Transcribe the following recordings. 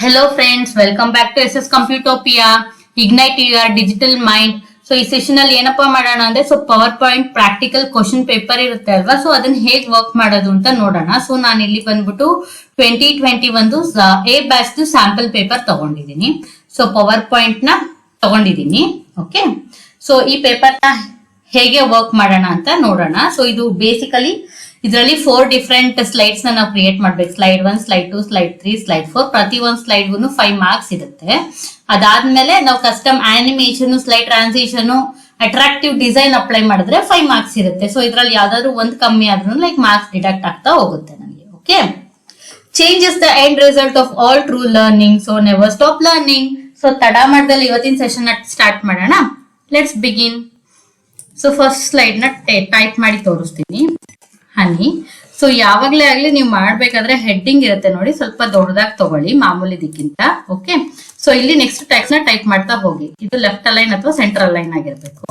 Hello friends welcome back to S S Computopia ignite your digital mind so ಈ session ಅಲ್ಲಿ ಏನಪ್ಪಾ ಮಾಡೋಣ ಅಂದ್ರೆ so power point practical question paper ಇರುತ್ತೆ ಅಲ್ವಾ? ಸೊ ಅದನ್ನ ಹೇಗ್ ವರ್ಕ್ ಮಾಡೋದು ಅಂತ ನೋಡೋಣ. ಸೊ ನಾನು ಇಲ್ಲಿ ಬಂದ್ಬಿಟ್ಟು ಟ್ವೆಂಟಿ ಟ್ವೆಂಟಿ ಒಂದು ಎ ಬ್ಯಾಚ್ ಸ್ಯಾಂಪಲ್ ಪೇಪರ್ ತಗೊಂಡಿದ್ದೀನಿ. ಸೊ ಪವರ್ ಪಾಯಿಂಟ್ನ ತಗೊಂಡಿದ್ದೀನಿ. ಓಕೆ ಸೊ ಈ ಪೇಪರ್ನ ಹೇಗೆ ವರ್ಕ್ ಮಾಡೋಣ ಅಂತ ನೋಡೋಣ. ಸೊ ಇದು ಬೇಸಿಕಲಿ ಇದರಲ್ಲಿ ಫೋರ್ ಡಿಫ್ರೆಂಟ್ ಸ್ಲೈಡ್ಸ್ ನಾವು ಕ್ರಿಯೇಟ್ ಮಾಡ್ಬೇಕು. Slide one slide two slide three slide four ಪ್ರತಿ ಒಂದ್ ಸ್ಲೈಡ್ಗೂ ಫೈವ್ ಮಾರ್ಕ್ಸ್ ಇರುತ್ತೆ. ಅದಾದ್ಮೇಲೆ ನಾವು custom animation slide transition attractive design apply ಮಾಡಿದ್ರೆ ಫೈವ್ ಮಾರ್ಕ್ಸ್ ಇರುತ್ತೆ. ಸೊ ಇದ್ರಲ್ಲಿ ಯಾವ್ದಾದ್ರು ಒಂದ್ ಕಮ್ಮಿ ಆದ್ರೂ ಲೈಕ್ ಮಾರ್ಕ್ಸ್ ಡಿಡಕ್ಟ್ ಆಗ್ತಾ ಹೋಗುತ್ತೆ ನನಗೆ okay change is the end result of all true learning so never stop learning so ತಡ ಮಾಡ್ದಲ್ಲಿ ಇವತ್ತಿನ ಸೆಷನ್ ಸ್ಟಾರ್ಟ್ ಮಾಡೋಣ. ಲೆಟ್ಸ್ ಬಿಗಿನ್ ಸೊ ಫಸ್ಟ್ ಸ್ಲೈಡ್ನ ಟೈಪ್ ಮಾಡಿ ತೋರಿಸ್ತೀನಿ. ಹನಿ. ಸೊ ಯಾವಾಗ್ಲೇ ಆಗ್ಲಿ ನೀವು ಮಾಡ್ಬೇಕಾದ್ರೆ ಹೆಡ್ಡಿಂಗ್ ಇರುತ್ತೆ ನೋಡಿ. ಸ್ವಲ್ಪ ದೊಡ್ಡದಾಗಿ ತಗೊಳ್ಳಿ, ಮಾಮೂಲಿ ಇದಕ್ಕಿಂತ ಓಕೆ ಸೊ ಇಲ್ಲಿ ನೆಕ್ಸ್ಟ್ ಟ್ಯಾಕ್ಸ್ನ ಟೈಪ್ ಮಾಡ್ತಾ ಹೋಗಿ. ಇದು ಲೆಫ್ಟ್ ಅಲೈನ್ ಅಥವಾ ಸೆಂಟ್ರಲ್ ಲೈನ್ ಆಗಿರ್ಬೇಕು.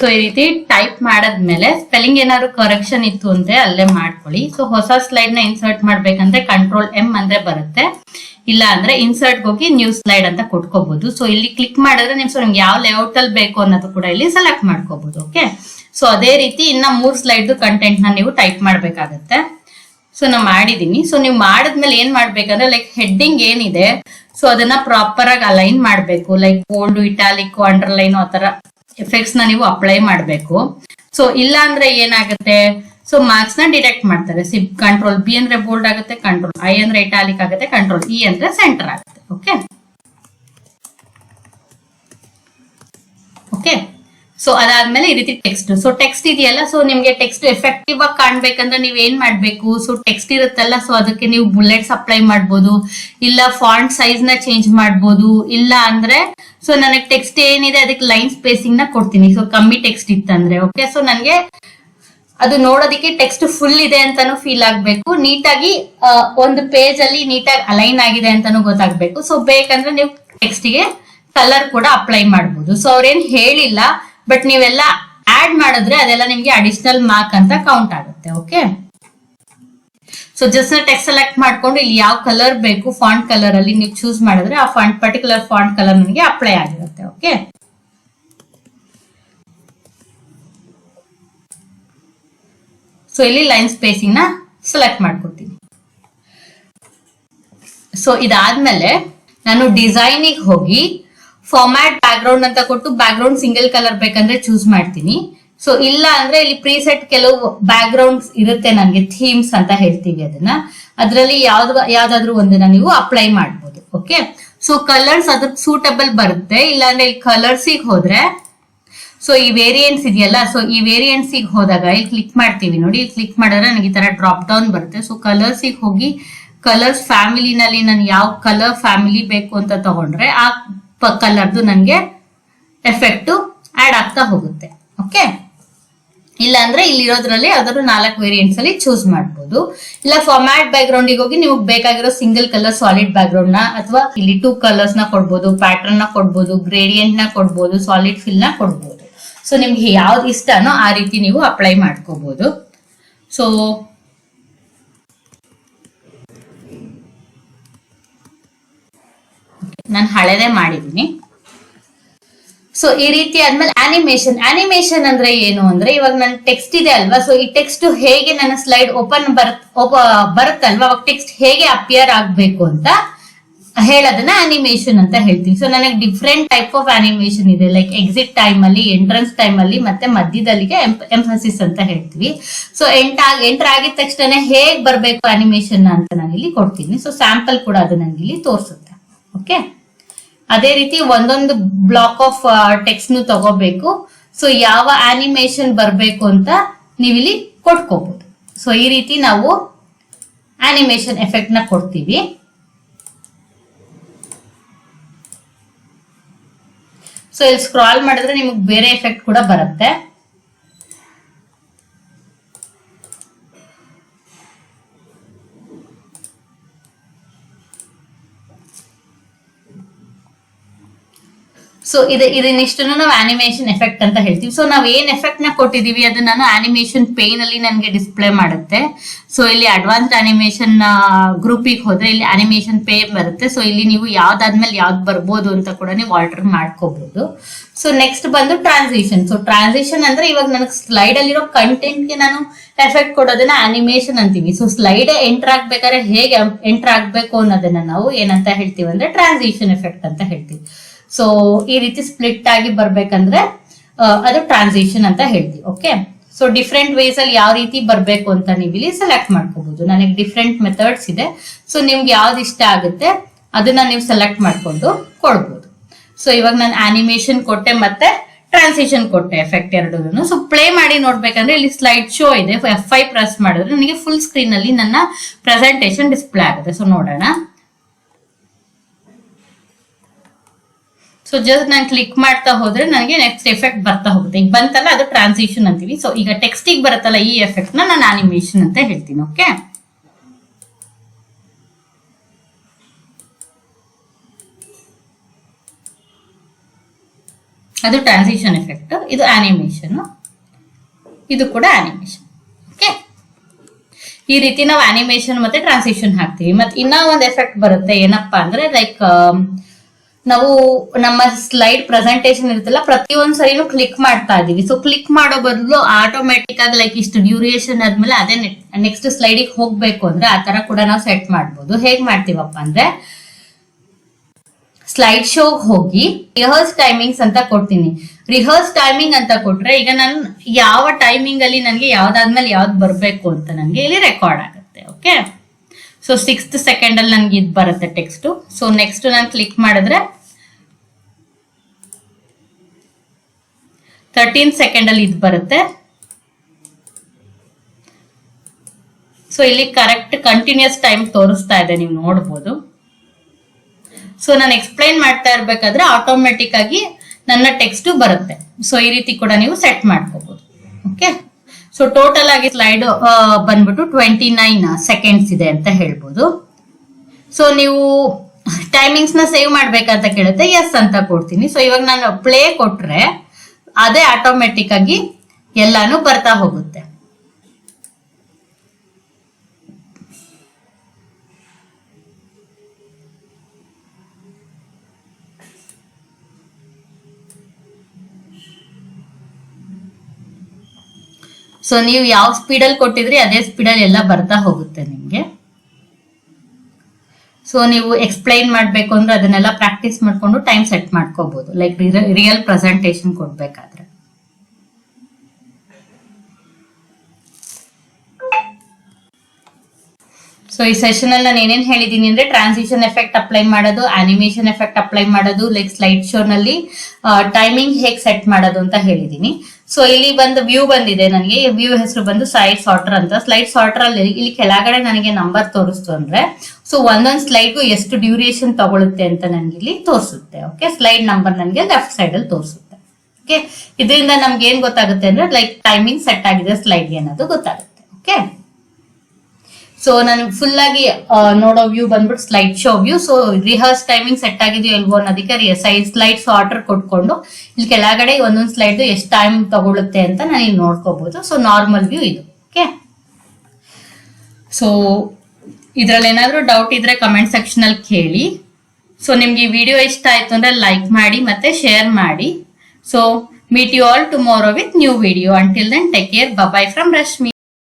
ಸೊ ಈ ರೀತಿ ಟೈಪ್ ಮಾಡಾದ್ಮೇಲೆ ಸ್ಪೆಲ್ಲಿಂಗ್ ಏನಾದ್ರು ಕರೆಕ್ಷನ್ ಇತ್ತು ಅಂದ್ರೆ ಅಲ್ಲೇ ಮಾಡ್ಕೊಳ್ಳಿ. ಸೊ ಹೊಸ ಸ್ಲೈಡ್ನ ಇನ್ಸರ್ಟ್ ಮಾಡ್ಬೇಕಂದ್ರೆ ಕಂಟ್ರೋಲ್ ಎಂ ಅಂದ್ರೆ ಬರುತ್ತೆ. ಇಲ್ಲ ಅಂದ್ರೆ ಇನ್ಸರ್ಟ್ ಹೋಗಿ ನ್ಯೂ ಸ್ಲೈಡ್ ಅಂತ ಕೊಟ್ಕೋಬಹುದು ಸೊ ಇಲ್ಲಿ ಕ್ಲಿಕ್ ಮಾಡಿದ್ರೆ ನಿಮ್ ಸೊ ನಿಮ್ಗೆ ಯಾವ ಲೇಔಟ್ ಅಲ್ಲಿ ಬೇಕು ಅನ್ನೋದು ಕೂಡ ಇಲ್ಲಿ ಸೆಲೆಕ್ಟ್ ಮಾಡ್ಕೋಬಹುದು ಓಕೆ ಸೊ ಅದೇ ರೀತಿ ಇನ್ನ ಮೂರ್ ಸ್ಲೈಡ್ ಕಂಟೆಂಟ್ನ ನೀವು ಟೈಪ್ ಮಾಡ್ಬೇಕಾಗತ್ತೆ. ಸೊ ನಾ ಮಾಡಿದೀನಿ. ಸೊ ನೀವು ಮಾಡಿದ್ಮೇಲೆ ಏನ್ ಮಾಡ್ಬೇಕಂದ್ರೆ ಲೈಕ್ ಹೆಡ್ಡಿಂಗ್ ಏನಿದೆ ಸೊ ಅದನ್ನ ಪ್ರಾಪರ್ ಆಗಿ ಅಲೈನ್ ಮಾಡ್ಬೇಕು. ಲೈಕ್ ಬೋಲ್ಡ್ ಇಟಾಲಿಕ್ ಅಂಡರ್ಲೈನ್ ಆತರ ತರ ಎಫೆಕ್ಟ್ಸ್ನ ನೀವು ಅಪ್ಲೈ ಮಾಡಬೇಕು. ಸೊ ಇಲ್ಲ ಅಂದ್ರೆ ಏನಾಗುತ್ತೆ? ಸೊ ಮಾರ್ಕ್ಸ್ನ ಡಿಟೆಕ್ಟ್ ಮಾಡ್ತಾರೆ. ಸಿ ಕಂಟ್ರೋಲ್ ಬಿ ಅಂದ್ರೆ ಬೋಲ್ಡ್ ಆಗುತ್ತೆ ಕಂಟ್ರೋಲ್ ಐ ಅಂದ್ರೆ ಇಟಾಲಿಕ್ ಆಗುತ್ತೆ ಕಂಟ್ರೋಲ್ ಇ ಅಂದ್ರೆ ಸೆಂಟರ್ ಆಗುತ್ತೆ. ಓಕೆ ಓಕೆ ಸೊ ಅದಾದ್ಮೇಲೆ ಈ ರೀತಿ ಟೆಕ್ಸ್ಟ್ ಸೊ ಟೆಕ್ಸ್ಟ್ ಇದೆಯಲ್ಲ ಸೊ ನಿಮ್ಗೆ ಟೆಕ್ಸ್ಟ್ ಎಫೆಕ್ಟಿವ್ ಆಗಿ ಕಾಣ್ಬೇಕಂದ್ರೆ ನೀವ್ ಏನ್ ಮಾಡ್ಬೇಕು? ಸೊ ಟೆಕ್ಸ್ಟ್ ಇರುತ್ತಲ್ಲ ಸೊ ಅದಕ್ಕೆ ನೀವು ಬುಲೆಟ್ಸ್ ಅಪ್ಲೈ ಮಾಡ್ಬೋದು. ಇಲ್ಲ ಫಾಂಟ್ ಸೈಜ್ನ ಚೇಂಜ್ ಮಾಡ್ಬೋದು. ಇಲ್ಲ ಅಂದ್ರೆ ಸೊ ನನಗೆ ಟೆಕ್ಸ್ಟ್ ಏನಿದೆ, ಅದಕ್ಕೆ ಲೈನ್ ಸ್ಪೇಸಿಂಗ್ನ ಕೊಡ್ತೀನಿ. ಸೊ ಕಮ್ಮಿ ಟೆಕ್ಸ್ಟ್ ಇತ್ತಂದ್ರೆ ಓಕೆ ಸೊ ನನಗೆ ಅದು ನೋಡೋದಕ್ಕೆ ಟೆಕ್ಸ್ಟ್ ಫುಲ್ ಇದೆ ಅಂತಾನು ಫೀಲ್ ಆಗ್ಬೇಕು. ನೀಟಾಗಿ ಒಂದು ಪೇಜ್ ಅಲ್ಲಿ ನೀಟಾಗಿ ಅಲೈನ್ ಆಗಿದೆ ಅಂತಾನು ಗೊತ್ತಾಗ್ಬೇಕು. ಸೊ ಬೇಕಂದ್ರೆ ನೀವು ಟೆಕ್ಸ್ಟ್ಗೆ ಕಲರ್ ಕೂಡ ಅಪ್ಲೈ ಮಾಡ್ಬೋದು. ಸೊ ಅವ್ರೇನ್ ಹೇಳಿಲ್ಲ ಬಟ್ ನೀವೆಲ್ಲ ಆಡ್ ಮಾಡಿದ್ರೆ ಅದೆಲ್ಲ ನಿಮ್ಗೆ ಅಡಿಷನಲ್ ಮಾರ್ಕ್ ಅಂತ ಕೌಂಟ್ ಆಗುತ್ತೆ okay so just text select ಮಾಡ್ಕೊಂಡು ಇಲ್ಲಿ ಯಾವ ಕಲರ್ ಬೇಕು ಫಾಂಟ್ ಕಲರ್ ಅಲ್ಲಿ ನೀವು ಚೂಸ್ ಮಾಡಿದ್ರೆ ಆ ಫಾಂಟ್ ಪರ್ಟಿಕ್ಯುಲರ್ ಫಾಂಟ್ ಕಲರ್ ನಿಮಗೆ ಅಪ್ಲೈ ಆಗಿರುತ್ತೆ ಓಕೆ ಸೊ ಇಲ್ಲಿ ಲೈನ್ ಸ್ಪೇಸಿಂಗ್ನ ಸೆಲೆಕ್ಟ್ ಮಾಡ್ಕೊಡ್ತೀನಿ. ಸೊ ಇದಾದ್ಮೇಲೆ ನಾನು ಡಿಸೈನಿಗೆ ಹೋಗಿ ಫಾರ್ಮ್ಯಾಟ್ ಬ್ಯಾಕ್ಗ್ರೌಂಡ್ ಅಂತ ಕೊಟ್ಟು ಬ್ಯಾಕ್ಗ್ರೌಂಡ್ ಸಿಂಗಲ್ ಕಲರ್ ಬೇಕಂದ್ರೆ ಚೂಸ್ ಮಾಡ್ತೀನಿ. ಸೊ ಇಲ್ಲ ಅಂದ್ರೆ ಇಲ್ಲಿ ಪ್ರೀಸೆಟ್ ಕೆಲವು ಬ್ಯಾಕ್ಗ್ರೌಂಡ್ಸ್ ಇರುತ್ತೆ ನನಗೆ ಥೀಮ್ಸ್ ಅಂತ ಹೇಳ್ತೀವಿ ಅದನ್ನ. ಅದರಲ್ಲಿ ಯಾವ್ದು, ಯಾವ್ದಾದ್ರು ಒಂದನ್ನ ನೀವು ಅಪ್ಲೈ ಮಾಡ್ಬೋದು ಓಕೆ ಸೊ ಕಲರ್ಸ್ ಅದಕ್ಕೆ ಸೂಟಬಲ್ ಬರುತ್ತೆ. ಇಲ್ಲಾಂದ್ರೆ ಇಲ್ಲಿ ಕಲರ್ಸಿಗೆ ಹೋದ್ರೆ ಸೊ ಈ ವೇರಿಯಂಟ್ಸ್ ಇದೆಯಲ್ಲ ಸೊ ಈ ವೇರಿಯಂಟ್ಸಿಗೆ ಹೋದಾಗ ಇಲ್ಲಿ ಕ್ಲಿಕ್ ಮಾಡ್ತೀವಿ ನೋಡಿ, ಇಲ್ಲಿ ಕ್ಲಿಕ್ ಮಾಡಿದ್ರೆ ನನಗೆ ಈ ತರ ಡ್ರಾಪ್ ಡೌನ್ ಬರುತ್ತೆ. ಸೊ ಕಲರ್ಸಿಗೆ ಹೋಗಿ ಕಲರ್ಸ್ ಫ್ಯಾಮಿಲಿನಲ್ಲಿ ನಾನು ಯಾವ ಕಲರ್ ಫ್ಯಾಮಿಲಿ ಬೇಕು ಅಂತ ತಗೊಂಡ್ರೆ, ಆ ಕಲರ್ದು ನನಗೆ ಎಫೆಕ್ಟು ಆಡ್ ಆಗ್ತಾ ಹೋಗುತ್ತೆ. ಓಕೆ ಇಲ್ಲ ಅಂದ್ರೆ ಇಲ್ಲಿರೋದ್ರಲ್ಲಿ ಯಾವ್ದಾದ್ರು ನಾಲ್ಕು ವೇರಿಯಂಟ್ಸ್ ಅಲ್ಲಿ ಚೂಸ್ ಮಾಡ್ಬೋದು. ಇಲ್ಲ ಫಾರ್ಮ್ಯಾಟ್ ಬ್ಯಾಕ್ ಗ್ರೌಂಡಿಗೆ ಹೋಗಿ ನಿಮಗೆ ಬೇಕಾಗಿರೋ ಸಿಂಗಲ್ ಕಲರ್ ಸಾಲಿಡ್ ಬ್ಯಾಕ್ ಗ್ರೌಂಡ್ನ ಅಥವಾ ಇಲ್ಲಿ ಟೂ ಕಲರ್ಸ್ನ ಕೊಡ್ಬೋದು ಪ್ಯಾಟರ್ನ್ನ ಕೊಡ್ಬೋದು ಗ್ರೇಡಿಯಂಟ್ನ ಕೊಡ್ಬೋದು ಸಾಲಿಡ್ ಫಿಲ್ನ ಕೊಡ್ಬೋದು. ಸೊ ನಿಮ್ಗೆ ಯಾವ್ದು ಇಷ್ಟನೋ ಆ ರೀತಿ ನೀವು ಅಪ್ಲೈ ಮಾಡ್ಕೋಬಹುದು ಸೊ ನಾನು ಹಳೆದೇ ಮಾಡಿದ್ದೀನಿ. ಸೊ ಈ ರೀತಿ ಆದ್ಮೇಲೆ ಆನಿಮೇಷನ್ ಆನಿಮೇಷನ್ ಅಂದ್ರೆ ಏನು ಅಂದ್ರೆ ಇವಾಗ ನನ್ನ ಟೆಕ್ಸ್ಟ್ ಇದೆ ಅಲ್ವಾ? ಸೊ ಈ ಟೆಕ್ಸ್ಟ್ ಹೇಗೆ ನನ್ನ ಸ್ಲೈಡ್ ಓಪನ್ ಬರುತ್ ಬರುತ್ತಲ್ವಾ? ಅವಾಗ ಟೆಕ್ಸ್ಟ್ ಹೇಗೆ ಅಪಿಯರ್ ಆಗ್ಬೇಕು ಅಂತ ಹೇಳೋದನ್ನ ಅನಿಮೇಷನ್ ಅಂತ ಹೇಳ್ತೀವಿ ಸೊ ನನಗೆ ಡಿಫ್ರೆಂಟ್ ಟೈಪ್ ಆಫ್ ಅನಿಮೇಷನ್ ಇದೆ. ಲೈಕ್ ಎಕ್ಸಿಟ್ ಟೈಮ್ ಅಲ್ಲಿ ಎಂಟ್ರೆನ್ಸ್ ಟೈಮ್ ಅಲ್ಲಿ, ಮತ್ತೆ ಮಧ್ಯದಲ್ಲಿಗೆ ಎಂಫಸಿಸ್ ಅಂತ ಹೇಳ್ತೀವಿ. ಸೊ ಎಂಟ್ ಎಂಟರ್ ಆಗಿದ ತಕ್ಷಣ ಹೇಗ್ ಬರ್ಬೇಕು ಅನಿಮೇಷನ್ ಅಂತ ನಾನು ಇಲ್ಲಿ ಕೊಡ್ತೀನಿ. ಸೊ ಸ್ಯಾಂಪಲ್ ಕೂಡ ಅದು ನನಗೆ ಇಲ್ಲಿ ತೋರಿಸುತ್ತೆ. ಓಕೆ ಅದೇ ರೀತಿ ಒಂದೊಂದು ಬ್ಲಾಕ್ ಆಫ್ ಟೆಕ್ಸ್ಟ್ ನು ತಗೋಬೇಕು. ಸೊ ಯಾವ ಆನಿಮೇಷನ್ ಬರಬೇಕು ಅಂತ ನೀವಿಲ್ಲಿ ಕೊಟ್ಕೋಬಹುದು ಸೊ ಈ ರೀತಿ ನಾವು ಆನಿಮೇಷನ್ ಎಫೆಕ್ಟ್ನ ಕೊಡ್ತೀವಿ. ಸೊ ಇಲ್ಲಿ ಸ್ಕ್ರಾಲ್ ಮಾಡಿದ್ರೆ ನಿಮಗೆ ಬೇರೆ ಎಫೆಕ್ಟ್ ಕೂಡ ಬರುತ್ತೆ. ಸೊ ಇದು ಇದನ್ನಿಷ್ಟು ನಾವು ಆನಿಮೇಷನ್ ಎಫೆಕ್ಟ್ ಅಂತ ಹೇಳ್ತೀವಿ. ಸೊ ನಾವ್ ಏನ್ ಎಫೆಕ್ಟ್ನ ಕೊಟ್ಟಿದೀವಿ, ಅದನ್ನ ನಾನು ಆನಿಮೇಷನ್ ಪೇನ್ ಅಲ್ಲಿ ನನಗೆ ಡಿಸ್ಪ್ಲೇ ಮಾಡುತ್ತೆ. ಸೊ ಇಲ್ಲಿ ಅಡ್ವಾನ್ಸ್ಡ್ ಅನಿಮೇಷನ್ ಗ್ರೂಪಿಗೆ ಹೋದ್ರೆ ಇಲ್ಲಿ ಅನಿಮೇಷನ್ ಪೇ ಬರುತ್ತೆ. ಸೊ ಇಲ್ಲಿ ನೀವು ಯಾವ್ದಾದ್ಮೇಲೆ ಯಾವ್ದು ಬರ್ಬೋದು ಅಂತ ಕೂಡ ನೀವು ಆಲ್ಟರ್ ಮಾಡ್ಕೋಬಹುದು ಸೊ ನೆಕ್ಸ್ಟ್ ಬಂದು ಟ್ರಾನ್ಸಿಷನ್ ಸೊ ಟ್ರಾನ್ಸಿಷನ್ ಅಂದ್ರೆ ಇವಾಗ ನನಗೆ ಸ್ಲೈಡ್ ಅಲ್ಲಿರೋ ಕಂಟೆಂಟ್ಗೆ ನಾನು ಎಫೆಕ್ಟ್ ಕೊಡೋದನ್ನ ಅನಿಮೇಷನ್ ಅಂತೀವಿ. ಸೊ ಸ್ಲೈಡ್ ಎಂಟರ್ ಆಗ್ಬೇಕಾದ್ರೆ ಹೇಗೆ ಎಂಟರ್ ಆಗ್ಬೇಕು ಅನ್ನೋದನ್ನ ನಾವು ಏನಂತ ಹೇಳ್ತೀವಿ ಅಂದ್ರೆ ಟ್ರಾನ್ಸಿಷನ್ ಎಫೆಕ್ಟ್ ಅಂತ ಹೇಳ್ತೀವಿ. ಸೊ ಈ ರೀತಿ ಸ್ಪ್ಲಿಟ್ ಆಗಿ ಬರ್ಬೇಕಂದ್ರೆ ಅದು ಟ್ರಾನ್ಸಿಷನ್ ಅಂತ ಹೇಳ್ತೀವಿ ಓಕೆ ಸೊ ಡಿಫ್ರೆಂಟ್ ವೇಸ್ ಅಲ್ಲಿ ಯಾವ ರೀತಿ ಬರ್ಬೇಕು ಅಂತ ನೀವು ಇಲ್ಲಿ ಸೆಲೆಕ್ಟ್ ಮಾಡ್ಕೋಬಹುದು ನನಗೆ ಡಿಫ್ರೆಂಟ್ ಮೆಥಡ್ಸ್ ಇದೆ. ಸೊ ನಿಮ್ಗೆ ಯಾವ್ದು ಇಷ್ಟ ಆಗುತ್ತೆ, ಅದನ್ನ ನೀವು ಸೆಲೆಕ್ಟ್ ಮಾಡ್ಕೊಂಡು ಕೊಡ್ಬೋದು. ಸೊ ಇವಾಗ ನಾನು ಆನಿಮೇಷನ್ ಕೊಟ್ಟೆ ಮತ್ತೆ ಟ್ರಾನ್ಸಿಷನ್ ಕೊಟ್ಟೆ ಎಫೆಕ್ಟ್ ಎರಡೂ ಸೊ ಪ್ಲೇ ಮಾಡಿ ನೋಡ್ಬೇಕಂದ್ರೆ ಇಲ್ಲಿ ಸ್ಲೈಡ್ ಶೋ ಇದೆ. ಎಫ್ ಐ ಪ್ರೆಸ್ ಮಾಡಿದ್ರೆ ನನಗೆ ಫುಲ್ ಸ್ಕ್ರೀನ್ ಅಲ್ಲಿ ನನ್ನ ಪ್ರೆಸೆಂಟೇಶನ್ ಡಿಸ್ಪ್ಲೇ ಆಗುತ್ತೆ. ಸೊ ನೋಡೋಣ. ಸೊ ಜಸ್ಟ್ ನಾನು ಕ್ಲಿಕ್ ಮಾಡ್ತಾ ಹೋದ್ರೆ ನನಗೆ ನೆಕ್ಸ್ಟ್ ಎಫೆಕ್ಟ್ ಬರ್ತಾ ಹೋಗುತ್ತೆ. ಈಗ ಬಂತಲ್ಲ, ಅದು ಟ್ರಾನ್ಸಿಷನ್ ಅಂತೀವಿ. ಸೊ ಈಗ ಟೆಕ್ಸ್ಟಿಗೆ ಬರುತ್ತಲ್ಲ ಈ ಎಫೆಕ್ಟ್ನ, ನಾನು ಅನಿಮೇಷನ್ ಅಂತ ಹೇಳ್ತೀನಿ ಓಕೆ ಅದು ಟ್ರಾನ್ಸಿಷನ್ ಎಫೆಕ್ಟ್ ಇದು ಆನಿಮೇಷನ್ ಇದು ಕೂಡ ಆನಿಮೇಷನ್ ಓಕೆ ಈ ರೀತಿ ನಾವು ಅನಿಮೇಷನ್ ಮತ್ತೆ ಟ್ರಾನ್ಸಿಷನ್ ಹಾಕ್ತೀವಿ. ಮತ್ತೆ ಇನ್ನ ಒಂದು ಎಫೆಕ್ಟ್ ಬರುತ್ತೆ ಏನಪ್ಪಾ ಅಂದ್ರೆ ಲೈಕ್ ನಾವು ನಮ್ಮ ಸ್ಲೈಡ್ ಪ್ರೆಸೆಂಟೇಶನ್ ಇರುತ್ತಲ್ಲ, ಪ್ರತಿಯೊಂದ್ ಸರಿನು ಕ್ಲಿಕ್ ಮಾಡ್ತಾ ಇದೀವಿ ಸೊ ಕ್ಲಿಕ್ ಮಾಡೋ ಬದಲು ಆಟೋಮೆಟಿಕ್ ಆಗಿ ಲೈಕ್ ಇಷ್ಟು ಡ್ಯೂರೇಷನ್ ಆದ್ಮೇಲೆ ಅದೇ ನೆಕ್ಸ್ಟ್ ಸ್ಲೈಡಿಗೆ ಹೋಗ್ಬೇಕು ಅಂದ್ರೆ ಆ ತರ ಕೂಡ ನಾವು ಸೆಟ್ ಮಾಡ್ಬೋದು. ಹೇಗ್ ಮಾಡ್ತೀವಪ್ಪ ಅಂದ್ರೆ ಸ್ಲೈಡ್ ಶೋ ಹೋಗಿ ರಿಹರ್ಸ್ ಟೈಮಿಂಗ್ಸ್ ಅಂತ ಕೊಡ್ತೀನಿ. ರಿಹರ್ಸ್ ಟೈಮಿಂಗ್ ಅಂತ ಕೊಟ್ರೆ, ಈಗ ನಾನು, ಯಾವ ಟೈಮಿಂಗ್ ಅಲ್ಲಿ ನನಗೆ ಯಾವ್ದಾದ್ಮೇಲೆ ಯಾವ್ದು ಬರ್ಬೇಕು ಅಂತ ನನಗೆ ಇಲ್ಲಿ ರೆಕಾರ್ಡ್ ಆಗುತ್ತೆ ಓಕೆ ಸೊ ಸಿಕ್ಸ್ತ್ ಸೆಕೆಂಡ್ ಅಲ್ಲಿ ನನ್ಗೆ ಇದು ಬರುತ್ತೆ ಟೆಕ್ಸ್ಟ್ ಸೊ ನೆಕ್ಸ್ಟ್ ನಾನು ಕ್ಲಿಕ್ ಮಾಡಿದ್ರೆ ತರ್ಟೀನ್ ಸೆಕೆಂಡ್ ಅಲ್ಲಿ ಇದು ಬರುತ್ತೆ. ಸೊ ಇಲ್ಲಿ ಕರೆಕ್ಟ್ ಕಂಟಿನ್ಯೂಸ್ ಟೈಮ್ ತೋರಿಸ್ತಾ ಇದೆ, ನೀವು ನೋಡ್ಬೋದು. ಸೊ ನಾನು ಎಕ್ಸ್ಪ್ಲೈನ್ ಮಾಡ್ತಾ ಇರ್ಬೇಕಾದ್ರೆ ಆಟೋಮೆಟಿಕ್ ಆಗಿ ನನ್ನ ಟೆಕ್ಸ್ಟ್ ಬರುತ್ತೆ. ಸೊ ಈ ರೀತಿ ಕೂಡ ನೀವು ಸೆಟ್ ಮಾಡ್ಕೋಬಹುದು ಓಕೆ ಸೊ ಟೋಟಲ್ ಆಗಿ ಸ್ಲೈಡ್ ಬಂದ್ಬಿಟ್ಟು ಟ್ವೆಂಟಿ ನೈನ್ ಸೆಕೆಂಡ್ಸ್ ಇದೆ ಅಂತ ಹೇಳ್ಬೋದು. ಸೊ ನೀವು ಟೈಮಿಂಗ್ಸ್ನ ಸೇವ್ ಮಾಡ್ಬೇಕಂತ ಕೇಳುತ್ತೆ ಎಸ್ ಅಂತ ಕೊಡ್ತೀನಿ. ಸೊ ಇವಾಗ ನಾನು ಪ್ಲೇ ಕೊಟ್ರೆ, ಅದೇ ಆಟೋಮೆಟಿಕ್ ಆಗಿ ಎಲ್ಲಾನು ಬರ್ತಾ ಹೋಗುತ್ತೆ. ಸೊ ನೀವು ಯಾವ ಸ್ಪೀಡಲ್ಲಿ ಕೊಟ್ಟಿದ್ರಿ, ಅದೇ ಸ್ಪೀಡಲ್ಲಿ ಎಲ್ಲ ಬರ್ತಾ ಹೋಗುತ್ತೆ ನಿಮಗೆ. ಸೊ ನೀವು ಎಕ್ಸ್ಪ್ಲೈನ್ ಮಾಡಬೇಕು ಅಂದ್ರೆ ಅದನ್ನೆಲ್ಲ ಪ್ರಾಕ್ಟೀಸ್ ಮಾಡ್ಕೊಂಡು ಟೈಮ್ ಸೆಟ್ ಮಾಡ್ಕೋಬಹುದು ಲೈಕ್ ರಿಯಲ್ ಪ್ರೆಸೆಂಟೇಶನ್ ಕೊಡ್ಬೇಕಾದ್ರೆ. ಸೊ ಈ ಸೆಷನ್ ಅಲ್ಲಿ ನಾನು ಏನೇನ್ ಹೇಳಿದೀನಿ ಅಂದ್ರೆ ಟ್ರಾನ್ಸಿಷನ್ ಎಫೆಕ್ಟ್ ಅಪ್ಲೈ ಮಾಡೋದು ಅನಿಮೇಷನ್ ಎಫೆಕ್ಟ್ ಅಪ್ಲೈ ಮಾಡೋದು ಲೈಕ್ ಸ್ಲೈಡ್ ಶೋ ನಲ್ಲಿ ಟೈಮಿಂಗ್ ಹೇಗೆ ಸೆಟ್ ಮಾಡೋದು ಅಂತ ಹೇಳಿದೀನಿ ಸೊ ಇಲ್ಲಿ ಬಂದು ವ್ಯೂ ಬಂದಿದೆ ನನಗೆ. ವ್ಯೂ ಹೆಸರು ಬಂದು ಸ್ಲೈಡ್ ಸಾರ್ಟರ್ ಅಂತ. ಸ್ಲೈಡ್ ಸಾರ್ಟರ್ ಅಲ್ಲಿ ಇಲ್ಲಿ ಕೆಳಗಡೆ ನನಗೆ ನಂಬರ್ ತೋರಿಸ್ತು ಅಂದ್ರೆ ಸೊ ಒಂದೊಂದು ಸ್ಲೈಡ್ಗೂ ಎಷ್ಟು ಡ್ಯೂರೇಷನ್ ತಗೊಳುತ್ತೆ ಅಂತ ನನಗೆ ಇಲ್ಲಿ ತೋರಿಸುತ್ತೆ ಓಕೆ ಸ್ಲೈಡ್ ನಂಬರ್ ನನಗೆ ಲೆಫ್ಟ್ ಸೈಡ್ ಅಲ್ಲಿ ತೋರಿಸುತ್ತೆ ಓಕೆ ಇದರಿಂದ ನಮ್ಗೆ ಏನ್ ಗೊತ್ತಾಗುತ್ತೆ ಅಂದ್ರೆ ಲೈಕ್ ಟೈಮಿಂಗ್ ಸೆಟ್ ಆಗಿದೆ ಸ್ಲೈಡ್ಗೆ ಅನ್ನೋದು ಗೊತ್ತಾಗುತ್ತೆ ಓಕೆ ಸೊ ನಾನು ಫುಲ್ ಆಗಿ ನೋಡೋ ವ್ಯೂ ಬಂದ್ಬಿಟ್ಟು slide show view so rehearse timing set ಆಗಿದೆಯೋ ಇಲ್ವೋ ಅನ್ನೋದಕ್ಕೆ ಸ್ಲೈಡ್ಸ್ ಆರ್ಡರ್ ಕೊಟ್ಕೊಂಡು, ಇಲ್ಲಿ ಕೆಳಗಡೆ ಒಂದೊಂದು ಸ್ಲೈಡ್ ಎಷ್ಟು ಟೈಮ್ ತಗೊಳುತ್ತೆ ಅಂತ ನಾನು ಇಲ್ಲಿ ನೋಡ್ಕೋಬಹುದು ಸೊ ನಾರ್ಮಲ್ ವ್ಯೂ ಇದು. ಓಕೆ ಸೊ ಇದ್ರಲ್ಲಿ ಏನಾದರೂ ಡೌಟ್ ಇದ್ರೆ ಕಮೆಂಟ್ ಸೆಕ್ಷನ್ ಅಲ್ಲಿ ಕೇಳಿ. ಸೊ ನಿಮ್ಗೆ ಈ ವಿಡಿಯೋ ಇಷ್ಟ ಆಯ್ತು ಅಂದ್ರೆ ಲೈಕ್ ಮಾಡಿ ಮತ್ತೆ ಶೇರ್ ಮಾಡಿ. So meet you all tomorrow with new video until then take care bye bye from Rashmi